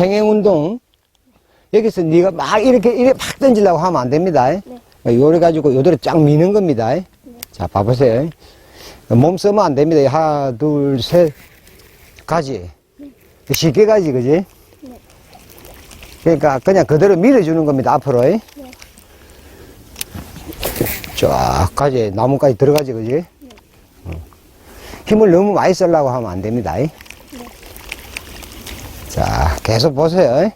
평행 운동. 여기서 네가 막 이렇게 이렇게 팍 던지려고 하면 안 됩니다. 요래 가지고 요대로 쫙 미는 겁니다. 자, 봐보세요. 몸 쓰면 안 됩니다. 하나, 둘, 셋 가지. 쉽게 가지, 그지? 그러니까 그냥 그대로 밀어주는 겁니다. 앞으로. 쫙 가지. 나무까지 들어가지, 그지? 어. 힘을 너무 많이 쓰려고 하면 안 됩니다. 자, 계속 보세요.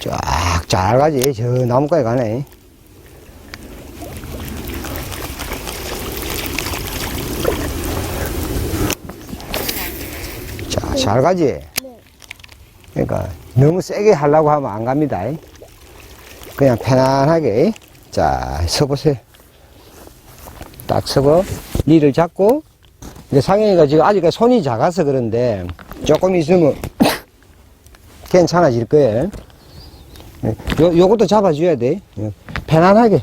쫙, 잘 가지. 저 나무까지 가네. 자, 잘 가지. 그러니까 너무 세게 하려고 하면 안 갑니다. 그냥 편안하게. 자, 서보세요. 딱 서고, 니를 잡고, 이제 상현이가 지금 아직 손이 작아서 그런데, 조금 있으면 괜찮아질 거예요. 요, 요것도 잡아줘야 돼. 예. 편안하게.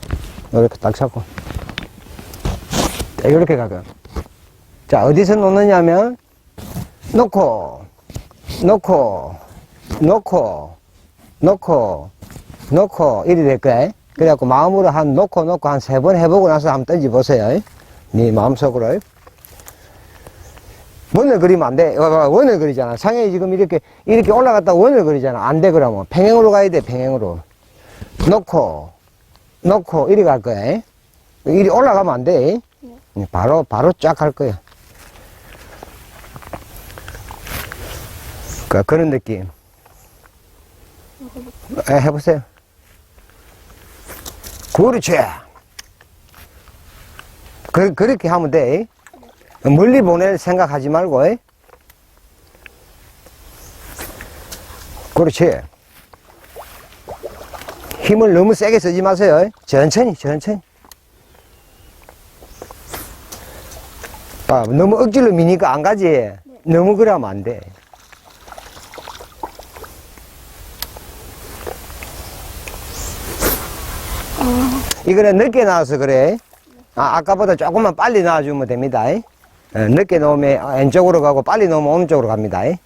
요렇게 딱 잡고. 자, 요렇게 가고. 자, 어디서 놓느냐면, 놓고, 놓고, 놓고, 놓고, 놓고, 이리 될 거야. 그래갖고 마음으로 한 놓고 놓고 한 세 번 해보고 나서 한번 던져보세요. 네 마음속으로. 원을 그리면 안 돼. 봐봐, 원을 그리잖아. 상해 지금 이렇게, 이렇게 올라갔다 원을 그리잖아. 안 돼, 그러면. 평행으로 가야 돼, 평행으로. 놓고, 놓고, 이리 갈 거야. 이리 올라가면 안 돼. 바로, 바로 쫙 갈 거야. 그, 그런 느낌. 에, 해보세요. 그렇지. 그, 그렇게 하면 돼. 멀리 보낼 생각하지 말고. 에? 그렇지. 힘을 너무 세게 쓰지 마세요. 에? 천천히, 천천히. 아, 너무 억지로 미니까 안 가지. 너무 그러면 안 돼. 이거는 늦게 나와서 그래. 아, 아까보다 조금만 빨리 나와주면 됩니다. 에, 늦게 놓으면 왼쪽으로 가고 빨리 놓으면 오른쪽으로 갑니다. 에.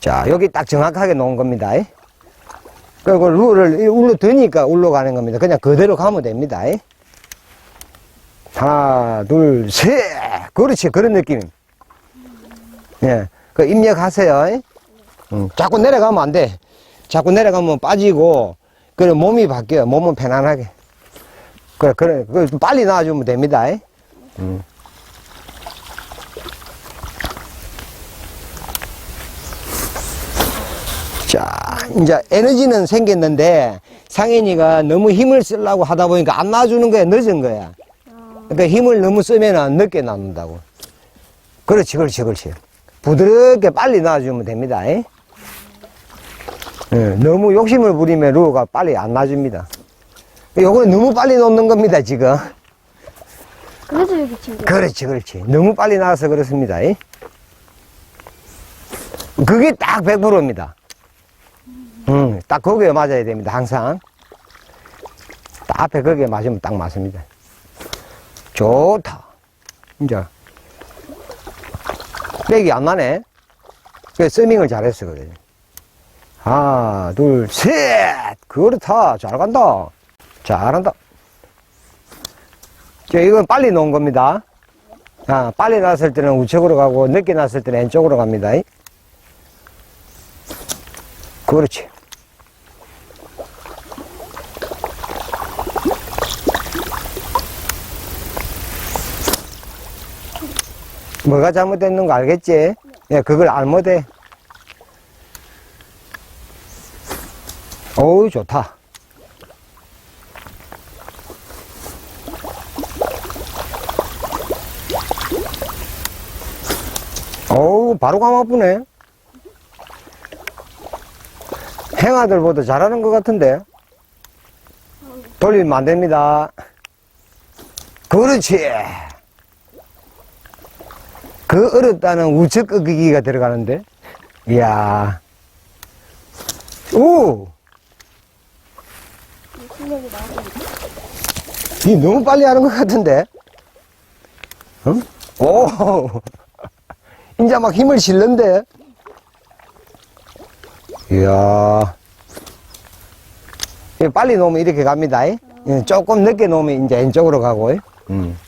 자, 여기 딱 정확하게 놓은 겁니다. 에. 그리고 룰을 이 울로 드니까 울로 가는 겁니다. 그냥 그대로 가면 됩니다. 에. 하나, 둘, 셋. 그렇지. 그런 느낌. 예. 그 입력하세요. 에. 음, 자꾸 내려가면 안 돼. 자꾸 내려가면 빠지고, 그래 몸이 바뀌어요. 몸은 편안하게. 그래, 그래, 그좀 빨리 나와주면 됩니다. 에? 음. 자, 이제 에너지는 생겼는데, 상현이가 너무 힘을 쓰려고 하다 보니까 안 나와주는 거야. 늦은 거야. 그러니까 힘을 너무 쓰면 늦게 나온다고. 그렇지, 그렇지, 그렇지. 부드럽게 빨리 나와주면 됩니다. 에? 예, 너무 욕심을 부리면 루어가 빨리 안 나줍니다. 요거는 너무 빨리 놓는 겁니다, 지금. 그래서 여기 친구. 그렇지, 그렇지. 너무 빨리 나와서 그렇습니다. 이. 그게 딱 100%입니다. 음, 딱 거기에 맞아야 됩니다, 항상. 딱 앞에 거기에 맞으면 딱 맞습니다. 좋다. 이제. 백이 안 나네. 그 서밍을 잘했어, 그래. 하나, 둘, 셋! 그렇다. 잘 간다. 잘한다. 자, 이건 빨리 놓은 겁니다. 아, 빨리 났을 때는 우측으로 가고, 늦게 났을 때는 왼쪽으로 갑니다. 그렇지. 뭐가 잘못됐는 거 알겠지? 예, 그걸 알 못해. 어우, 좋다. 어우, 바로 감아쁘네. 행아들보다 잘하는 것 같은데. 돌리면 안 됩니다. 그렇지. 그 어렵다는 우측 끄기가 들어가는데. 이야. 오! 이 너무 빨리 하는 것 같은데? 어? 오! 이제 막 힘을 실는데? 이야. 빨리 놓으면 이렇게 갑니다. 조금 늦게 놓으면 이제 왼쪽으로 가고. 이. 음.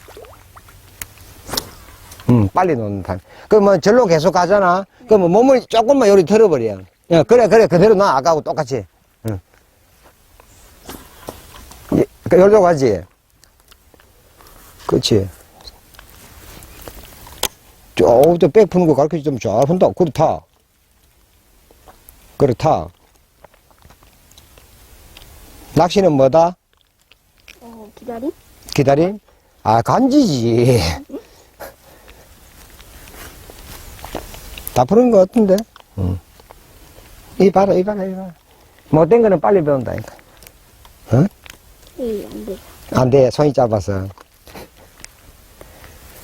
음, 빨리 놓는 타임. 그러면 절로 계속 가잖아. 그러면 몸을 조금만 요리 틀어버려. 야, 그래, 그래, 그대로 놔. 아까하고 똑같이. 응. 예, 그, 여기로 가지. 그렇지. 저, 저백 푸는 거 가르쳐 주면 잘 푼다. 그렇다. 그렇다. 낚시는 뭐다? 어, 기다림? 기다림? 아, 간지지. 다 푸는 것 같은데? 응. 이 봐라, 이 봐라, 이 봐라. 못된 거는 빨리 배운다니까. 어? 에이, 안 돼. 안 돼, 손이 짧아서.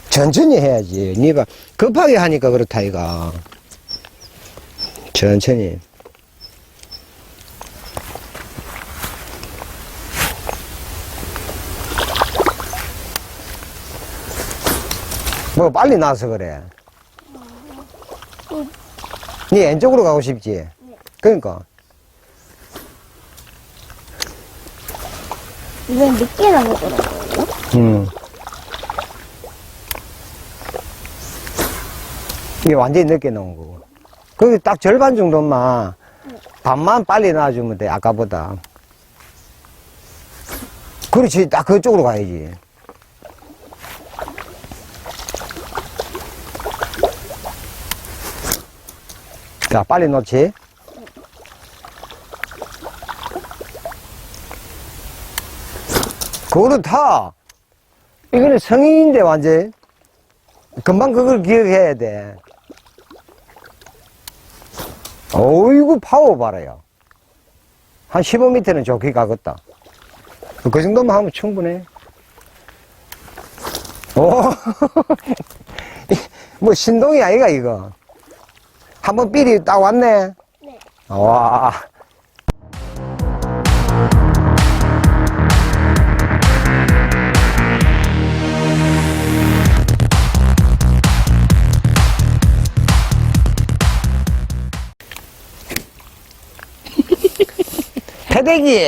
천천히 해야지. 니 봐. 급하게 하니까 그렇다, 이가. 천천히. 뭐, 빨리 나와서 그래. 니 왼쪽으로 가고 싶지? 그러니까. 이건 늦게 나오더라고요. 음. 이게 완전히 늦게 나온 거고. 거기 딱 절반 정도만, 반만 빨리 놔주면 돼, 아까보다. 그렇지, 딱 그쪽으로 가야지. 자, 빨리 놓지. 그렇다. 이거는 성인인데 완전 금방 그걸 기억해야 돼. 어이구 파워 봐라요. 한 15m는 좋게 가겠다. 그 정도만 하면 충분해. 오, 뭐 신동이 아이가 이거. 한 번 삘이 딱 왔네. 네. 와. 패대기.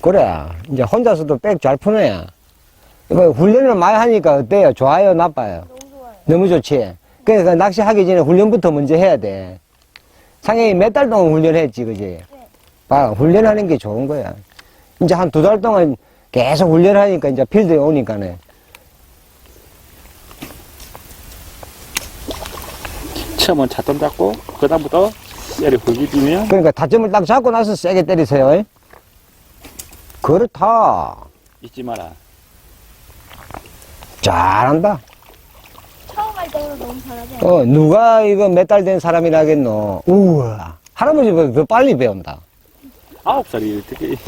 그래. 이제 혼자서도 백 잘 푸네. 이거 훈련을 많이 하니까 어때요? 좋아요? 나빠요? 너무 좋아요. 너무 좋지. 그러니까 낚시하기 전에 훈련부터 먼저 해야 돼. 상현이 몇 달 동안 훈련했지, 그지? 봐, 훈련하는 게 좋은 거야. 이제 한 두 달 동안 계속 훈련하니까 이제 필드에 오니까네. 처음은 잣돈 잡고 그다음부터 쇠를 흙이 비면 그러니까 타점을 딱 잡고 나서 세게 때리세요. 이. 그렇다. 잊지 마라. 잘한다. 너무? 어, 누가 이거 몇 달 된 사람이라겠노. 우와. 할아버지보다 더 빨리 배운다. 아홉 살이 어떻게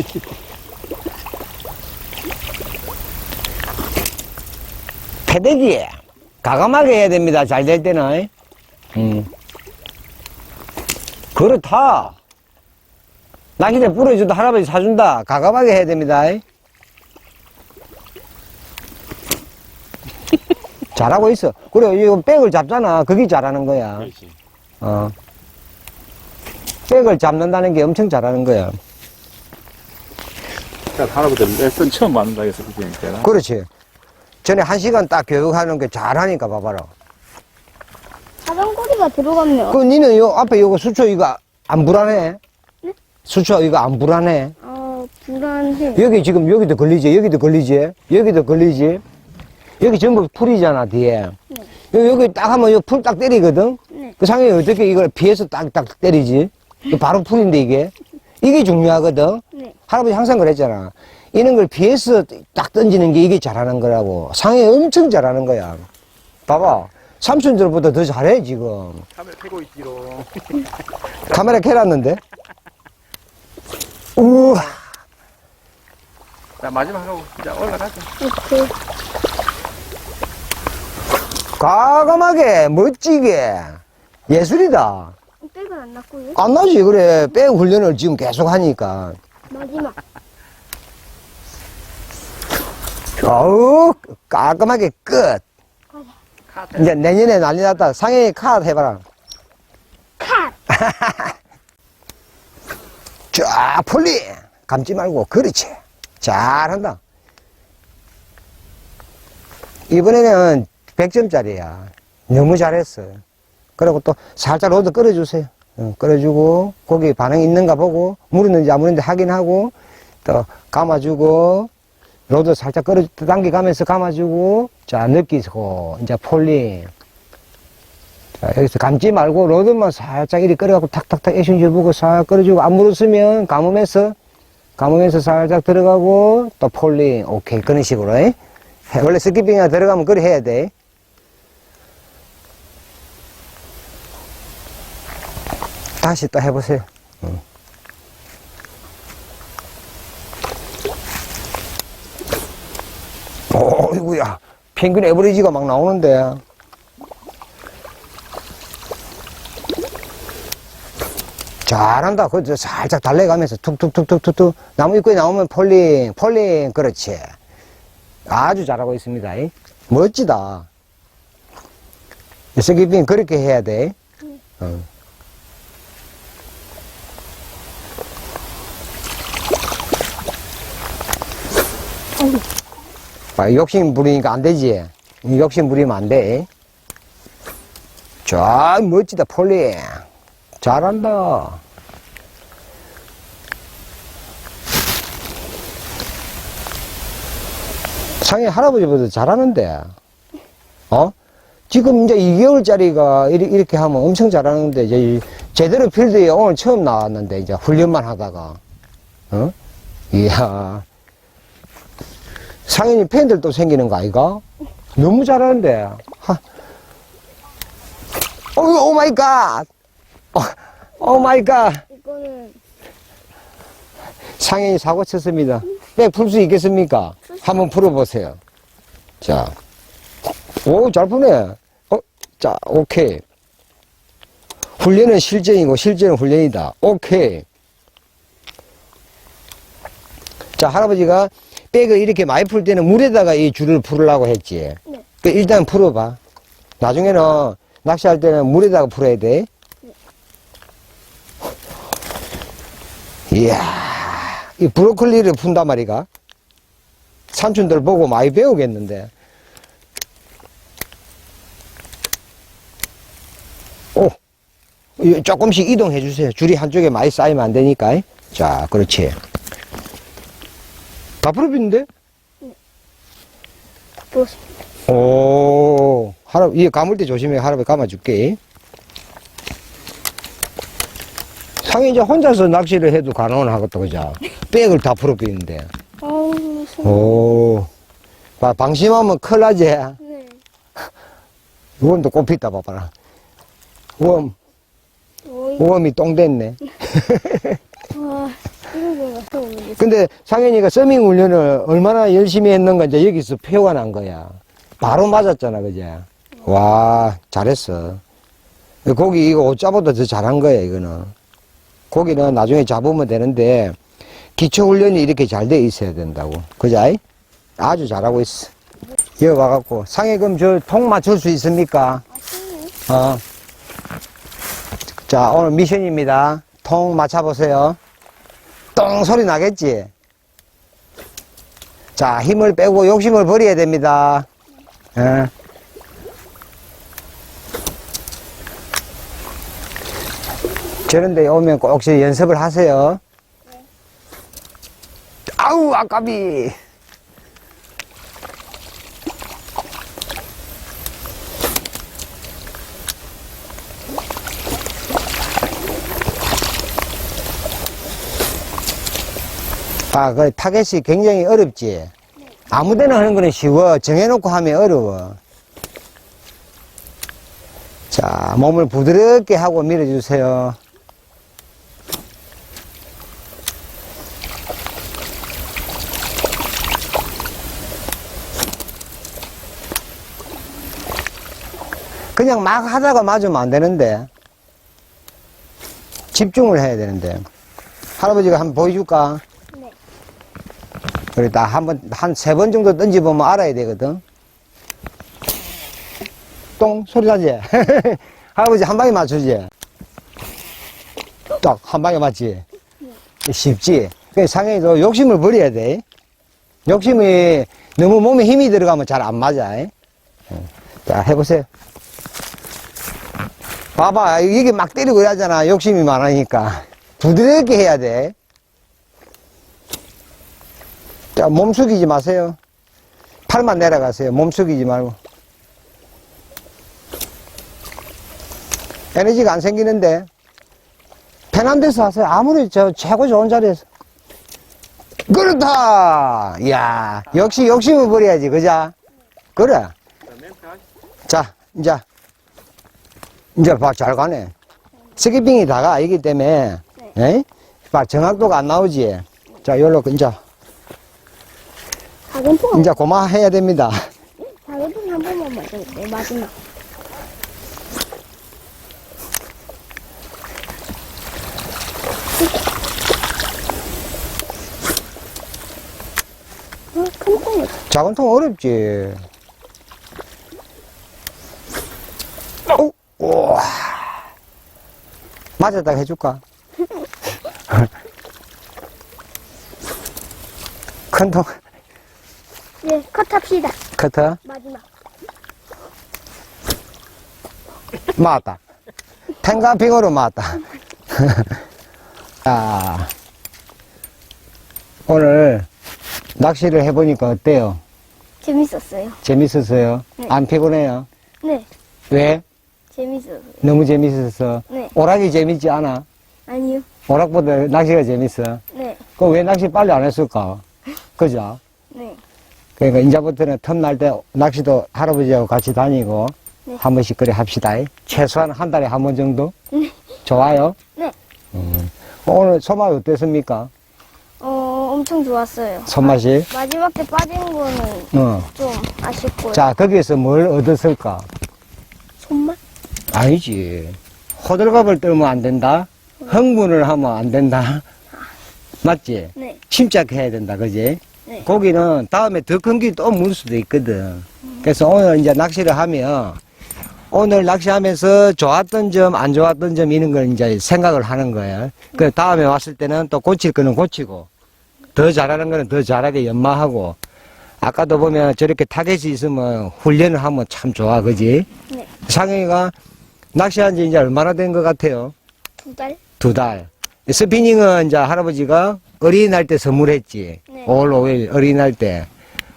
패대기 가감하게 해야 됩니다. 잘 될 때는. 음. 그렇다. 낚시대 뿌려줘도 할아버지 사준다. 가감하게 해야 됩니다. 잘하고 있어. 그래, 이거 백을 잡잖아. 그게 잘하는 거야. 그렇지. 어. 백을 잡는다는 게 엄청 잘하는 거야. 그러니까 할아버지 레슨 처음 받는다 해서 그러니까 그렇지. 전에 한 시간 딱 교육하는 게 잘하니까 봐봐라. 자전거리가 들어가면, 그 니는 요 앞에 요거 수초 이거 안 불안해? 수초 이거 안 불안해? 어, 불안해. 여기 지금 여기도 걸리지 여기도 걸리지 여기도 걸리지 여기 전부 풀이잖아 뒤에. 요- 여기 딱 하면 요풀딱 때리거든? 네. 그 상황이 어떻게 이걸 피해서 딱 딱 때리지? 이거 바로 풀인데 이게? 이게 중요하거든? 네. 할아버지 항상 그랬잖아. 이런 걸 피해서 딱 던지는 게 이게 잘하는 거라고. 상해 엄청 잘하는 거야. 봐봐. 삼촌들보다 더 잘해 지금. 카메라 켜고 있기로. 카메라 켜놨는데? 우와. 자 마지막 하고 이제 올라가자. 이렇게. 과감하게 멋지게. 예술이다. 백은 안 났고요. 안 나지 그래. 백 훈련을 지금 계속 하니까. 마지막. 어우 깔끔하게 끝. 카트. 이제 내년에 난리 났다. 상해 컷 해봐라. 컷! 쫙 폴리. 감지 말고. 그렇지. 잘한다. 이번에는 100점짜리야. 너무 잘했어. 그리고 또 살짝 로드 끓여주세요. 응, 끓여주고 고기 반응 있는가 보고 물 있는지 안 물있는지 확인하고 또 감아주고 로드 살짝 끓여 당겨가면서 감아주고 자 느끼고 이제 폴링. 자, 여기서 감지 말고 로드만 살짝 이리 끓여갖고 탁탁탁 액션 줘보고 싹 끓여주고 안 물었으면 감으면서 감으면서 살짝 들어가고 또 폴링. 오케이. 그런 식으로 에? 해. 원래 스키핑이 들어가면 그래 해야 돼 다시 또 해보세요 응. 어이구야 펭귄 에버리지가 막 나오는데 잘한다. 그저 살짝 달래가면서 툭툭툭툭툭툭 나무 입구에 나오면 폴링, 폴링, 그렇지. 아주 잘하고 있습니다. 이. 멋지다. 스키핑 그렇게 해야 돼. 어. 아, 욕심 부리니까 안 되지. 욕심 부리면 안 돼. 자, 멋지다, 폴링. 잘한다. 상해 할아버지보다 잘하는데, 어? 지금 이제 2개월짜리가 이렇게 하면 엄청 잘하는데, 이제 이 제대로 필드에 오늘 처음 나왔는데, 이제 훈련만 하다가, 어? 이야. 상현이 팬들도 생기는 거 아이가? 너무 잘하는데. 하. 오, 오 마이 갓! 어, 오 마이 갓! 상현이 사고 쳤습니다. 백 풀 수 있겠습니까? 한번 풀어보세요. 자. 오, 잘 푸네. 어, 자, 오케이. 훈련은 실전이고, 실전은 훈련이다. 오케이. 자, 할아버지가 백을 이렇게 많이 풀 때는 물에다가 이 줄을 풀으려고 했지. 네. 그 일단 풀어봐. 나중에는 낚시할 때는 물에다가 풀어야 돼. 이야, 이 브로콜리를 푼단 말이가. 삼촌들 보고 많이 배우겠는데. 오, 이 조금씩 이동해 주세요. 줄이 한쪽에 많이 쌓이면 안 되니까. 자, 그렇지. 다 풀어비는데? 부었습니다. 오, 할아, 이 감을 때 조심해. 할아버지 감아줄게. 상이 이제 혼자서 낚시를 해도 가능하겠다, 그죠? 백을 다. 아우, 손. 오, 봐, 방심하면 큰일 나지? 네. 웜도 꼽혔다, 봐봐라. 웜, 어이, 웜이 똥 됐네. 근데 상현이가 서밍 훈련을 얼마나 열심히 했는가 이제 여기서 표가 난 거야. 바로 맞았잖아, 그제? 와, 잘했어. 고기 이거 오자보다 더 잘한 거야, 이거는. 고기는 나중에 잡으면 되는데, 기초 훈련이 이렇게 잘 돼 있어야 된다고. 그자? 아주 잘하고 있어. 여기 와갖고, 상해 그럼 저 통 맞출 수 있습니까? 어. 자, 오늘 미션입니다. 통 맞춰보세요. 똥 소리 나겠지? 자, 힘을 빼고 욕심을 버려야 됩니다. 예. 저런 데 오면 꼭 혹시 연습을 하세요. 아우, 아까비. 아, 그 타겟이 굉장히 어렵지. 아무 데나 하는 거는 쉬워. 정해놓고 하면 어려워. 자, 몸을 부드럽게 하고 밀어주세요. 그냥 막 하다가 맞으면 안 되는데. 집중을 해야 되는데. 할아버지가 한번 보여줄까? 네. 그래, 다 한 번, 한 세 번 정도 던져보면 알아야 되거든. 똥, 소리 나지? 할아버지 한 방에 맞추지? 딱 한 방에 맞지? 쉽지? 그 상현이도 욕심을 버려야 돼. 욕심이 너무 몸에 힘이 들어가면 잘 안 맞아. 예. 자, 해보세요. 봐봐, 이게 막 때리고 이러잖아. 욕심이 많으니까. 부드럽게 해야 돼. 자, 몸 숙이지 마세요. 팔만 내려가세요. 몸 숙이지 말고. 에너지가 안 생기는데. 편한 데서 하세요. 아무리 저 최고 좋은 자리에서. 그렇다! 야 역시 욕심을 버려야지, 그자? 그래. 자, 이제. 이제 봐, 잘 가네. 스키핑이 다가 아니기 때문에, 에? 봐, 정확도가 안 나오지. 자, 요로, 이제, 작은 통, 이제 고마해야 됩니다. 작은 통 한 번만 맞아볼게, 마지막. 어, 큰 작은 통 어렵지. 오, 우와. 맞았다 해줄까? 큰 통, 예, 컷합시다. 커터, 마지막. 맞았다. 탱가핑으로 맞았다. 아, 오늘 낚시를 해보니까 어때요? 재밌었어요. 재밌었어요? 네. 안 피곤해요? 네, 왜? 재밌었어요. 너무 재밌었어. 네, 오락이 재밌지 않아? 아니요. 오락보다 낚시가 재밌어. 네, 그럼 왜 낚시 빨리 안 했을까? 그죠? 네, 그러니까 이제부터는 텀날 때 낚시도 할아버지하고 같이 다니고 네. 한 번씩 그래 합시다. 최소한 한 달에 한 번 정도? 네. 좋아요? 네. 음. 오늘 소맛 어땠습니까? 어, 엄청 좋았어요. 손맛이? 마 지막 때 빠진 거는 어. 좀 아쉽고요. 자, 거기에서 뭘 얻었을까? 손맛? 아니지. 호들갑을 떨면 안 된다? 흥분을 하면 안 된다? 맞지? 네, 침착해야 된다, 그지? 네. 고기는 다음에 더 큰 게 또 물 수도 있거든. 그래서 오늘 이제 낚시를 하면 오늘 낚시하면서 좋았던 점, 안 좋았던 점 이런 걸 이제 생각을 하는 거예요. 그 다음에 왔을 때는 또 고칠 거는 고치고 더 잘하는 거는 더 잘하게 연마하고 아까도 보면 저렇게 타겟이 있으면 훈련을 하면 참 좋아, 그지? 네. 상영이가 낚시한 지 이제 얼마나 된 것 같아요? 두 달? 두 달. 스피닝은 이제 할아버지가 어린이날 때 선물했지. 네. 5월 5일 어린이날 때.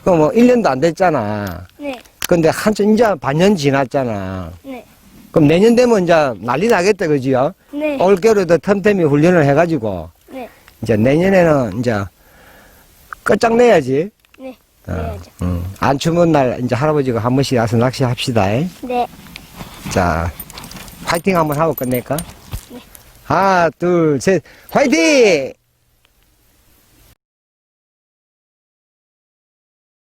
그뭐 1년도 안 됐잖아. 네, 근데 한참 이제 반년 지났잖아. 네, 그럼 내년 되면 이제 난리 나겠다, 그지요? 네, 올겨울에도 틈틈이 훈련을 해가지고 네, 이제 내년에는 이제 끝장내야지. 네, 어, 해야죠. 음. 안 추운 날 이제 할아버지가 한 번씩 와서 낚시합시다. 네. 자, 화이팅 한번 하고 끝낼까? 네. 하나, 둘, 셋, 화이팅!